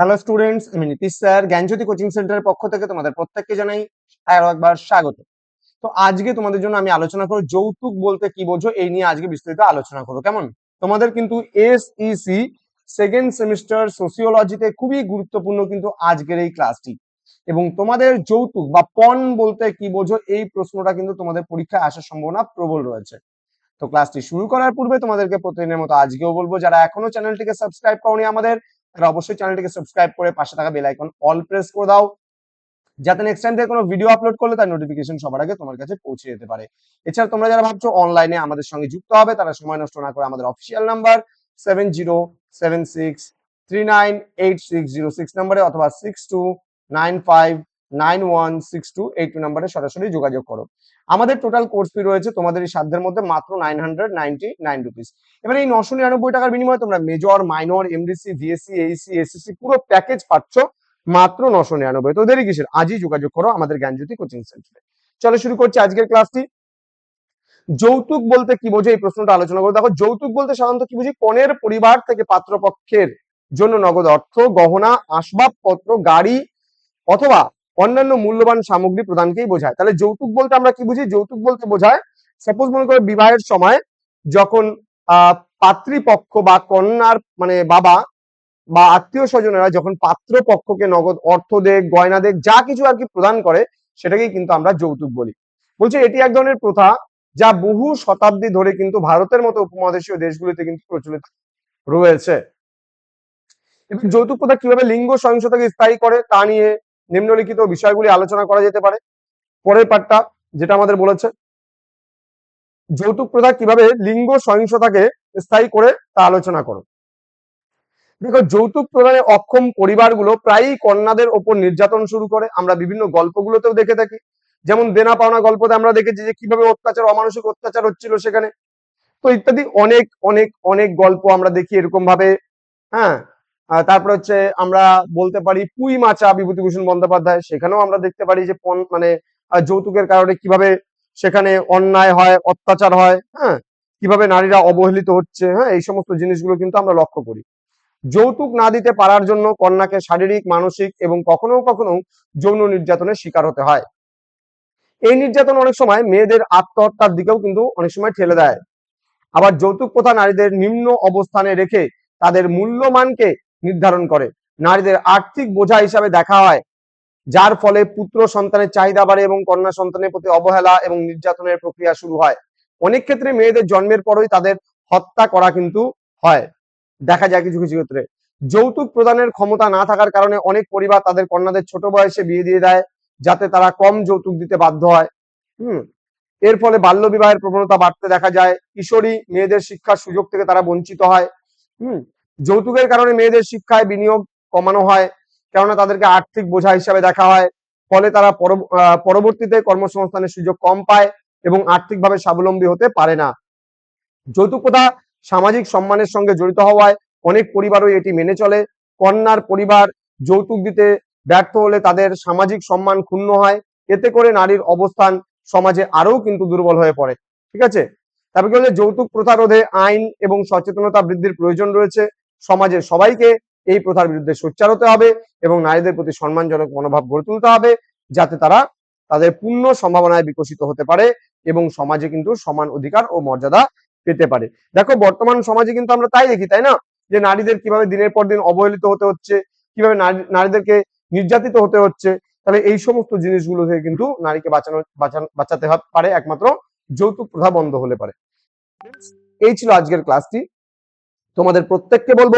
Hello students আমি Nitish sir. জ্ঞানজ্যোতি coaching সেন্টারের পক্ষ থেকে তোমাদের প্রত্যেককে জানাই আরও একবার স্বাগত। তো আজকে তোমাদের জন্য আমি আলোচনা করব যৌতুক বলতে কি বোঝো এই নিয়ে আজকে বিস্তারিত আলোচনা করব। কেমন? তোমাদের কিন্তু এসইসি সেকেন্ড সেমিস্টার সোসিওলজিতে খুবই গুরুত্বপূর্ণ কিন্তু আজকের এই ক্লাসটি এবং তোমাদের যৌতুক বা পণ বলতে কি বোঝো এই প্রশ্নটা কিন্তু তোমাদের পরীক্ষায় আসার সম্ভাবনা প্রবল রয়েছে। তো ক্লাসটি শুরু করার পূর্বে তোমাদেরকে প্রতিদিনের মতো আজকেও বলব, যারা এখনও চ্যানেলটিকে সাবস্ক্রাইব করনি আমাদের তারা অবশ্যই চ্যানেলটিকে সাবস্ক্রাইব করে পাশে থাকা বেল আইকন অল প্রেস করে দাও। যাতে নেক্সট টাইম থেকে কোনো ভিডিও আপলোড করলে তার নোটিফিকেশন সবার আগে তোমার কাছে পৌঁছে যেতে পারে। এছাড়া তোমরা যারা ভাবছ অনলাইনে আমাদের সঙ্গে যুক্ত হবে, তারা সময় নষ্ট না করে আমাদের official number seven zero seven six three nine eight six zero six নাম্বারে অথবা six two nine five nine one six two eight two নাম্বারে সরাসরি যোগাযোগ করো। আমাদের টোটাল কোর্স ফি রয়েছে তোমাদের এই সাধ্যের মধ্যে মাত্র nine hundred ninety nine rupees এবার এই নশো নিরানব্বই টাকার বিনিময়ে তোমরা major minor MDC VSC AEC SSC পুরো প্যাকেজ পাচ্ছ মাত্র নশো নিরানব্বই। তো দেরি কিসের? আজই যোগাযোগ করো আমাদের জ্ঞানজ্যোতি কোচিং সেন্টারে চলো শুরু করছি আজকের ক্লাসটি যৌতুক বলতে কি বোঝে? এই প্রশ্নটা আলোচনা করো। দেখো, যৌতুক বলতে সাধারণত কি বুঝি? কনের পরিবার থেকে পাত্রপক্ষের জন্য নগদ অর্থ, গহনা, আসবাবপত্র, গাড়ি অথবা অন্যান্য মূল্যবান সামগ্রী প্রদানকেই বোঝায়। তাহলে যৌতুক বলতে আমরা কি বুঝি? যৌতুক বলতে বোঝায় সাপোজ মনে করো বিবাহের সময় যখন আহ পাত্রীপক্ষ বা কন্যার মানে বাবা বা আত্মীয় স্বজনেরা যখন পাত্র পক্ষকে নগদ অর্থ দেখ গয়না দেখ যা কিছু আর কি প্রদান করে, সেটাকেই কিন্তু আমরা যৌতুক বলি। বলছে এটি এক ধরনের প্রথা যা বহু শতাব্দী ধরে কিন্তু ভারতের মতো উপমহাদেশীয় দেশগুলিতে কিন্তু প্রচলিত রয়েছে। এবং যৌতুক প্রথা কীভাবে লিঙ্গ সহিংসতাকে স্থায়ী করে তা নিয়ে নিম্নলিখিত বিষয়গুলি আলোচনা করা যেতে পারে। পরের পার্টটা যেটা আমাদের বলেছে, যৌতুক প্রথা কীভাবে লিঙ্গ সহিংসতাকে স্থায়ী করে তা আলোচনা করো। দেখো, যৌতুক প্রদানে অক্ষম পরিবারগুলো প্রায়ই কন্যাদের ওপর নির্যাতন শুরু করে। আমরা বিভিন্ন গল্পগুলোতেও দেখে থাকি। যেমন দেনা পাওনা গল্পতে আমরা দেখেছি যে কীভাবে অত্যাচার, অমানসিক অত্যাচার হচ্ছিল সেখানে। তো ইত্যাদি অনেক অনেক অনেক গল্প আমরা দেখি এরকম ভাবে হ্যাঁ তারপরে হচ্ছে আমরা বলতে পারি পুই মাচা বিভূতিভূষণ বন্দ্যোপাধ্যায়। সেখানেও আমরা দেখতে পারি যে মানে যৌতুকের কারণে কীভাবে সেখানে অন্যায় হয়, অত্যাচার হয় হ্যাঁ? কীভাবে নারীরা অবহেলিত হচ্ছে হ্যাঁ? এই সমস্ত জিনিসগুলো কিন্তু আমরা লক্ষ্য করি। যৌতুক না দিতে পারার জন্য কন্যাকে শারীরিক, মানসিক এবং কখনো কখনো যৌন নির্যাতনের শিকার হতে হয়। এই নির্যাতন অনেক সময় মেয়েদের আত্মহত্যার দিকেও কিন্তু অনেক সময় ঠেলে দেয়। আবার যৌতুক প্রথা নারীদের নিম্ন অবস্থানে রেখে তাদের মূল্যমানকে নির্ধারণ করে। নারীদের আর্থিক বোঝা হিসাবে দেখা হয়, যার ফলে পুত্র সন্তানের চাহিদা বাড়ে এবং কন্যা সন্তানের প্রতি অবহেলা এবং নির্যাতনের প্রক্রিয়া শুরু হয়। অনেক ক্ষেত্রে মেয়েদের জন্মের পরই তাদের হত্যা করা কিন্তু হয়। দেখা যায় কিছু কিছু ক্ষেত্রে। যৌতুক প্রদানের ক্ষমতা না থাকার কারণে অনেক পরিবার তাদের কন্যাদের ছোট বয়সে বিয়ে দিয়ে দেয়, যাতে তারা কম যৌতুক দিতে বাধ্য হয়। হুম। এর ফলে বাল্য বিবাহের প্রবণতা বাড়তে দেখা যায়। কিশোরী মেয়েদের শিক্ষার সুযোগ থেকে তারা বঞ্চিত হয়। হুম। যৌতুকের কারণে মেয়েদের শিক্ষায় বিনিয়োগ কমানো হয়, কেননা তাদেরকে আর্থিক বোঝা হিসাবে দেখা হয়, ফলে তারা পরবর্তীতে কর্মসংস্থানের সুযোগ কম পায় এবং আর্থিকভাবে স্বাবলম্বী হতে পারে না। যৌতুক প্রথা সামাজিক সম্মানের সঙ্গে জড়িত হওয়ায় অনেক পরিবারই এটি মেনে চলে। কন্যার পরিবার যৌতুক দিতে ব্যর্থ হলে তাদের সামাজিক সম্মান ক্ষুণ্ণ হয়। এতে করে নারীর অবস্থান সমাজে আরও কিন্তু দুর্বল হয়ে পড়ে। ঠিক আছে? তারপরে কি যৌতুক প্রথা রোধে আইন এবং সচেতনতা বৃদ্ধির প্রয়োজন রয়েছে। সমাজের সবাইকে এই প্রথার বিরুদ্ধে সোচ্চার হতে হবে এবং নারীদের প্রতি সম্মানজনক মনোভাব গড়ে তুলতে হবে যাতে তারা তাদের পূর্ণ সম্ভাবনায় বিকশিত হতে পারে এবং সমাজে কিন্তু সমান অধিকার ও মর্যাদা পেতে পারে। দেখো, বর্তমান সমাজে কিন্তু আমরা তাই দেখি, তাই না? যে নারীদের কীভাবে দিনের পর দিন অবহেলিত হতে হচ্ছে, কীভাবে নারীদেরকে নির্যাতিত হতে হচ্ছে, তাহলে এই সমস্ত জিনিসগুলো থেকে কিন্তু নারীকে বাঁচানো বাঁচাতে পারে একমাত্র যৌতুক প্রথা বন্ধ হলে পারে। এই ছিল আজকের ক্লাসটি। তোমাদের প্রত্যেককে বলব,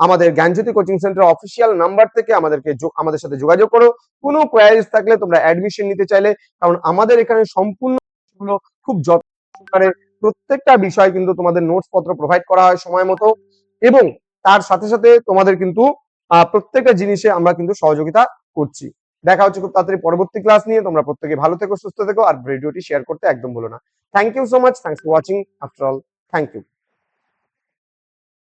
আমাদের Gyanjyoti coaching centre official number থেকে আমাদেরকে আমাদের সাথে যোগাযোগ করো। কোনো কোয়ারিজ থাকলে তোমরা অ্যাডমিশন নিতে চাইলে, কারণ আমাদের এখানে সম্পূর্ণ খুব যত্ন প্রত্যেকটা বিষয় কিন্তু তোমাদের নোটস পত্র প্রোভাইড করা হয় সময় মতো এবং তার সাথে সাথে তোমাদের কিন্তু প্রত্যেকটা জিনিসে আমরা কিন্তু সহযোগিতা করছি। দেখা হচ্ছে খুব তাড়াতাড়ি পরবর্তী ক্লাস নিয়ে। তোমরা প্রত্যেকে ভালো থেকো, সুস্থ থেকো, আর ভিডিওটি শেয়ার করতে একদম ভুলো না। Thank you so much thanks for watching after all thank you